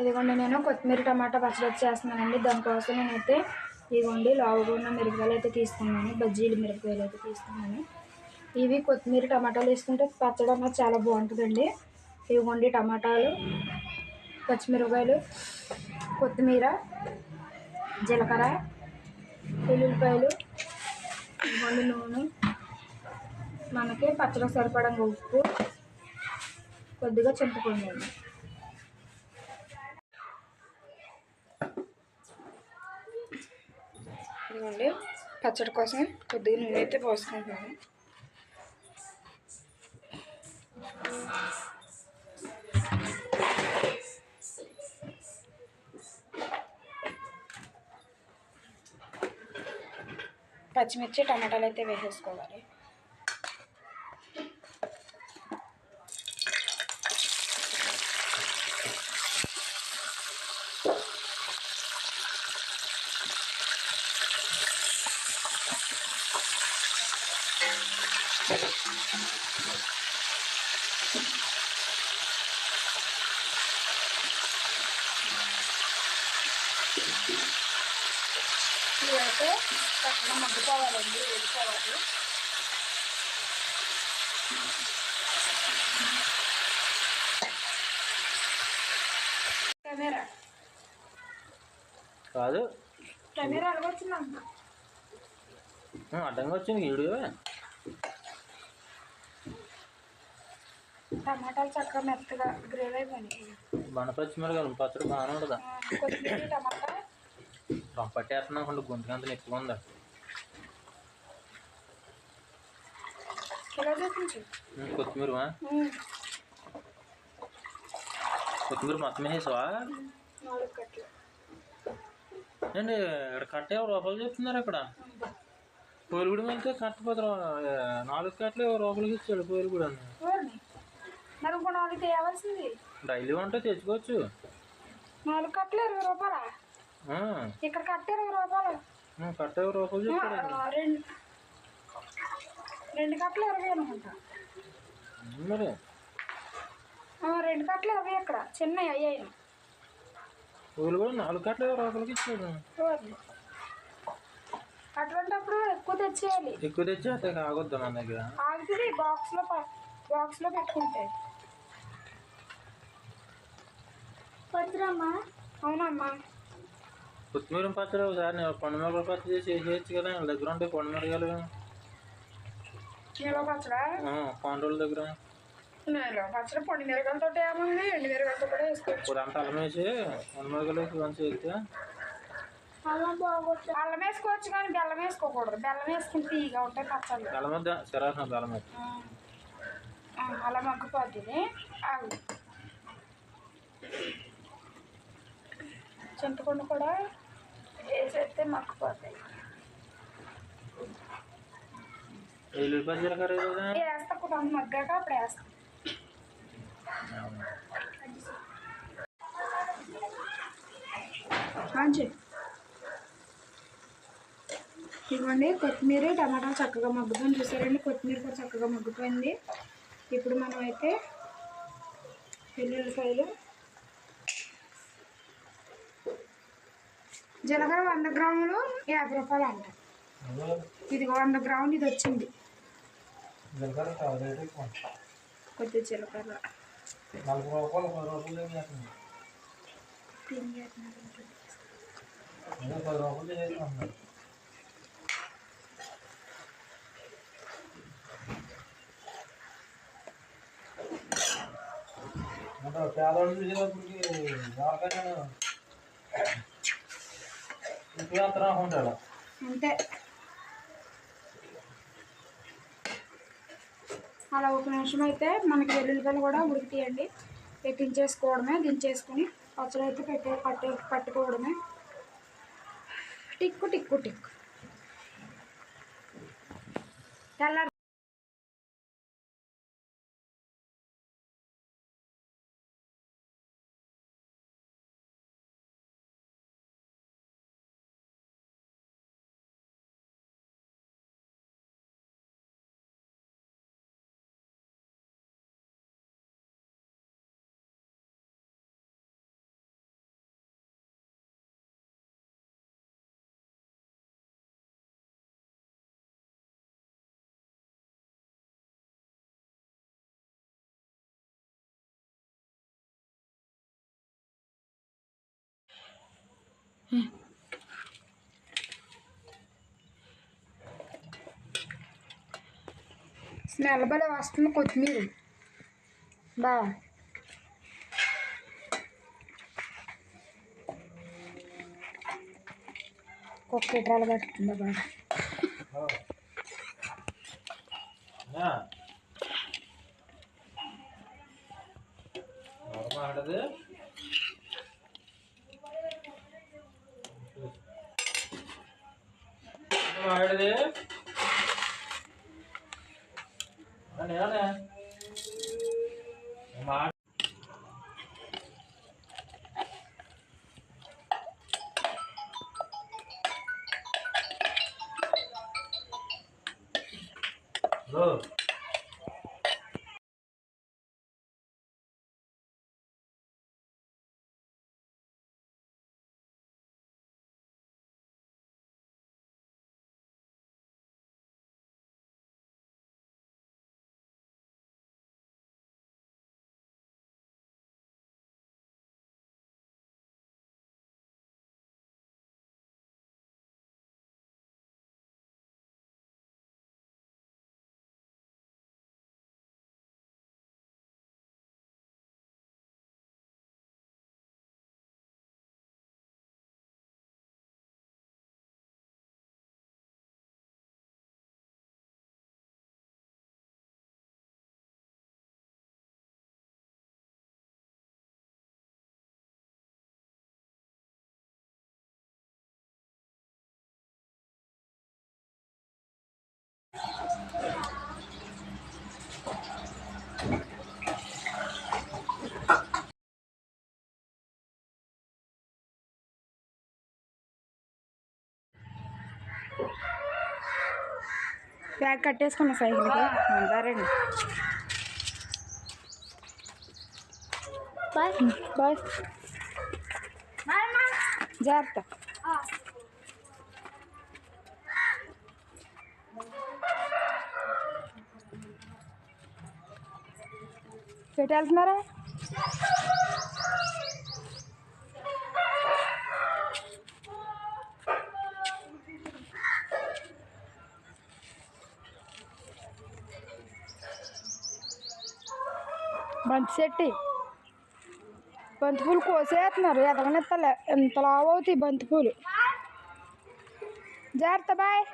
ఇదిగోండి నేను కొత్తిమీర టమాటా పచ్చడి చేస్తున్నానండి. దానికోసం నేనైతే ఇదిగోండి లావుగా ఉన్న మిరపకాయలు అయితే తీసుకున్నాను. బజ్జీలు మిరపకాయలు అయితే తీసుకున్నాను. ఇవి కొత్తిమీర టమాటాలు వేసుకుంటే పచ్చడి అన్నది చాలా బాగుంటుందండి. ఇదిగోండి టమాటాలు పచ్చిమిరపకాయలు కొత్తిమీర జీలకర్ర వెల్లుల్లిపాయలు ఇదిగోండి నూనె. మనకి పచ్చడి సరిపడంగా ఉప్పు కొద్దిగా చింతపండు అండి ఇదిగోండి పచ్చడి కోసం కొద్దిగా నూనె అయితే పోసుకుంటున్నాను. పచ్చిమిర్చి టమాటాలు అయితే వేసేసుకోవాలి. ఇవైతే చక్కగా మగ్గిపోవాలండి వేసుకోవాలి కెమెరా. కాదు. కెమెరా ఎలాగొచ్చిందంట ఉం, అడ్డంగా వచ్చింది వీడియో టమాటాలు చక్కగా మెత్తగా గ్రేవ్ అయిపోయినాయి బండపచ్చి మిరగాలి పచ్చడి బాగానే ఉండదా ఆ, కొత్తిమీర టమాటా పట్టేస్తున్నాం కొంచెం గొంతుకంత ఎక్కువ ఉందా? కొత్తిమీర కొత్తిమీర మొత్తం వేసావా? అండి ఇక్కడ కట్ట ఎవరు రూపాయలు చెప్తున్నారు ఇక్కడ? పోలిగూడెం వెళ్తే కట్టపోతే నాలుగు కట్టలు ఎవరు రూపాయలకి ఇచ్చాడు పోలిగూడ మరి ఇంకో నాలుగు తేవాల్సింది. డైలీ ఉంటే తెచ్చుకోవచ్చు. నాలుగు కట్టలు ఇరవై రూపాయలా? ఇక్కడ కట్ట ఇరవై రూపాయలు. కట్ట ఎవరు రూపాయలు చెప్పాడు రెండు. రెండు కట్టలు ఇరవై అనుకుంటా. మరి? రెండు కట్టలు ఇరవై ఇక్కడ. చిన్నవి అయ్యాయి. పోలిగూడ నాలుగు కట్టలు ఎవరు రూపాయలకి ఇచ్చాడు. అటువంటిప్పుడు ఎక్కువ తెచ్చేయాలి. ఎక్కువ తెచ్చేస్తే ఆగొద్దా మన దగ్గర ఆగుతుంది బాక్స్లో బాక్స్లో పెట్టుకుంటే. వద్దురమ్మా అవునమ్మా. కొత్తిమీర పచ్చడి ఒకసారి నేను పండుమిరపకాయ పచ్చడి చేసి వేసేయచ్చు కదా వాళ్ళ దగ్గర ఉంటే పండుమిరకాయలు నిలవ పచ్చడా పాండవుల దగ్గర. నిలవ పచ్చడి పొడి మిరగలతో ఏముంది ఎండు మిరగలతో కూడా వేసుకోవచ్చు. ఇప్పుడు అంతా అల్లం వేసి పండుమిరకాయలు వేస్తే అల్లం బాగోచ్చు. అల్లం వేసుకోవచ్చు కానీ బెల్లం వేసుకోకూడదు. బెల్లం ఉంటాయి పచ్చళ్ళు. ఆ, అలా మగ్గిపోతుంది చింతపండు కూడా వేసేస్తే కదా వేస్తా కొంత మగ్గాక అప్పుడు వేస్తా. ఇదిగోండి కొత్తిమీర టమాటాలు చక్కగా మగ్గుతుంది. చూసారండి కొత్తిమీర కూడా చక్కగా మగ్గిపోయింది. ఇప్పుడు మనం అయితే వెల్లుల్లిపాయలు జీలకర్ర వంద గ్రాములు యాభై రూపాయలు అంట. ఇది వంద గ్రాములు ఇది వచ్చింది. కొద్దిగా జీలకర్ర. పేదవాళ్ళు చూసేటప్పటికి ఎవరికైనా ఉపయోగం ఉంటాడు అంతే. అలా ఒక నిమిషం అయితే మనకి వెల్లుల్లిపాయలు కూడా ఉడికితీయండి. పెట్టించేసుకోవడమే దించేసుకుని పచ్చడి అయితే పెట్టే పట్టే పట్టుకోవడమే. టిక్కు టిక్కు టిక్కు. తెల్ల స్మెల్ బలే వస్తుంది కొత్తిమీర. బా. కుక్క ఎట్రాలు పడుతుందా బాగా ఆ. ఎవరు మాట్లాడేది ఎవరు బ్యాగ్ కట్టేసుకున్న సైకిల్కి సరేండి బాయ్. బాయ్. జాగ్రత్త. ఎటు వెళ్తున్నారా? బంతి చెట్టి. బంతిపూలు కోసేస్తున్నారు ఎదగనెత్తలే. ఎంత లావు అవుతాయి బంతిపూలు? జాగ్రత్త బాయ్.